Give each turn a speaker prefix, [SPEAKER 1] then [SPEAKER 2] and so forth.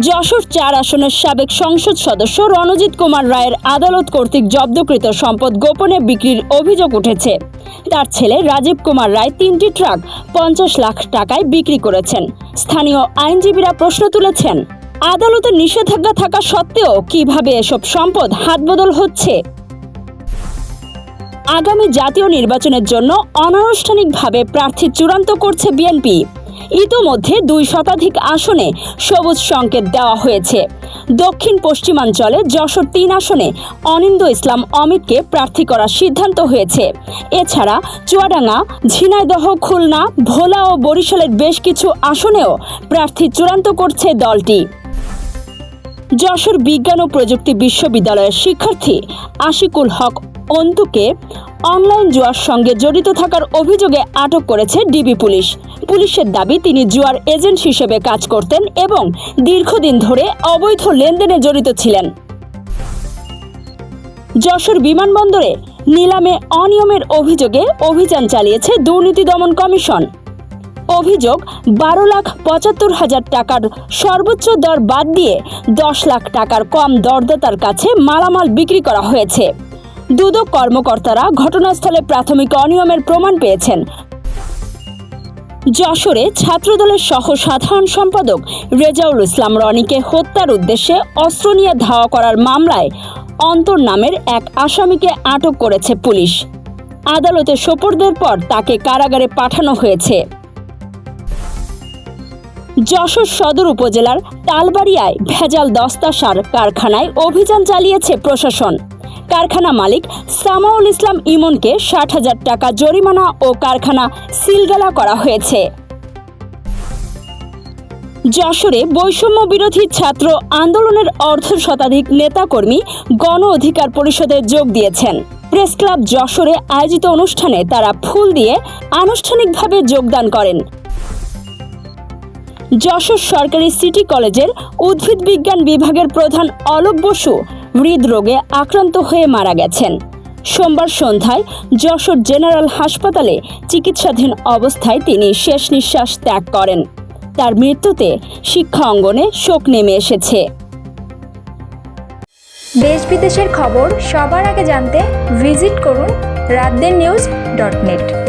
[SPEAKER 1] যশোর চার আসনের সাবেক সংসদ সদস্য রণজিৎ কুমার রায়ের আদালত কর্তৃক জব্দকৃত সম্পদ গোপনে বিক্রির অভিযোগ উঠেছে। তার ছেলে রাজীব কুমার রায় তিনটি ট্রাক পঞ্চাশ লাখ টাকায় বিক্রি করেছেন। স্থানীয় আইনজীবীরা প্রশ্ন তুলেছেন, আদালতের নিষেধাজ্ঞা থাকা সত্ত্বেও কীভাবে এসব সম্পদ হাতবদল হচ্ছে? আগামী জাতীয় নির্বাচনের জন্য অনানুষ্ঠানিকভাবে প্রার্থী চূড়ান্ত করছে বিএনপি। ইতোমধ্যে দুই শতাধিক আসনে সবুজ সংকেত দেওয়া হয়েছে। দক্ষিণ পশ্চিমাঞ্চলে যশোর তিন আসনে অনিন্দ ইসলাম অমিতকে প্রার্থী করার সিদ্ধান্ত হয়েছে। এছাড়া চুয়াডাঙ্গা, ঝিনাইদহ, খুলনা, ভোলা ও বরিশালের বেশ কিছু আসনেও প্রার্থী চূড়ান্ত করছে দলটি। যশোর বিজ্ঞান ও প্রযুক্তি বিশ্ববিদ্যালয়ের শিক্ষার্থী আশিকুল হক অন্তুকে অনলাইন জুয়ার সঙ্গে জড়িত থাকার অভিযোগে আটক করেছে ডিবি পুলিশ। পুলিশের দাবি, তিনি জুয়ার এজেন্ট হিসেবে কাজ করতেন এবং দীর্ঘদিন ধরে অবৈধ লেনদেনে জড়িত ছিলেন। যশোর বিমানবন্দরে নিলামে অনিয়মের অভিযোগে অভিযান চালিয়েছে দুর্নীতি দমন কমিশন। অভিযোগ, বারো লাখ পঁচাত্তর হাজার টাকার সর্বোচ্চ দর বাদ দিয়ে দশ লাখ টাকার কম দরদাতার কাছে মালামাল বিক্রি করা হয়েছে। দুদক কর্মকর্তারা ঘটনাস্থলে প্রাথমিক অনিয়মের প্রমাণ পেয়েছেন। যশোরে ছাত্রদলের সহ সাধারণ সম্পাদক রেজাউল ইসলাম রনিকে হত্যার উদ্দেশ্যে অস্ত্র নিয়ে ধাওয়া করার মামলায় অন্তর নামের এক আসামিকে আটক করেছে পুলিশ। আদালতে সোপর্দের পর তাকে কারাগারে পাঠানো হয়েছে। যশোর সদর উপজেলার তালবাড়িয়ায় ভেজাল দস্তা সার কারখানায় অভিযান চালিয়েছে প্রশাসন। কারখানা মালিক সামাউল ইসলাম ইমনকে ষাট হাজার টাকা জরিমানা ও কারখানা সিলগালা করা হয়েছে। যশোরে বৈষম্য বিরোধী ছাত্র আন্দোলনের অর্ধ শতাধিক নেতাকর্মী গণ অধিকার পরিষদে যোগ দিয়েছেন। প্রেস ক্লাব যশোরে আয়োজিত অনুষ্ঠানে তারা ফুল দিয়ে আনুষ্ঠানিকভাবে যোগদান করেন। যশোর সরকারি সিটি কলেজের উদ্ভিদ বিজ্ঞান বিভাগের প্রধান অলোক বসু হৃদরোগে আক্রান্ত হয়ে মারা গেছেন। সোমবার সন্ধ্যায় যশোর জেনারেল হাসপাতালে চিকিৎসাধীন অবস্থায় তিনি শেষ নিঃশ্বাস ত্যাগ করেন। তার মৃত্যুতে শিক্ষা অঙ্গনে শোক নেমে এসেছে।
[SPEAKER 2] দেশ বিদেশের খবর সবার আগে জানতে ভিজিট করুন রাতদের নিউজ ডট নেট।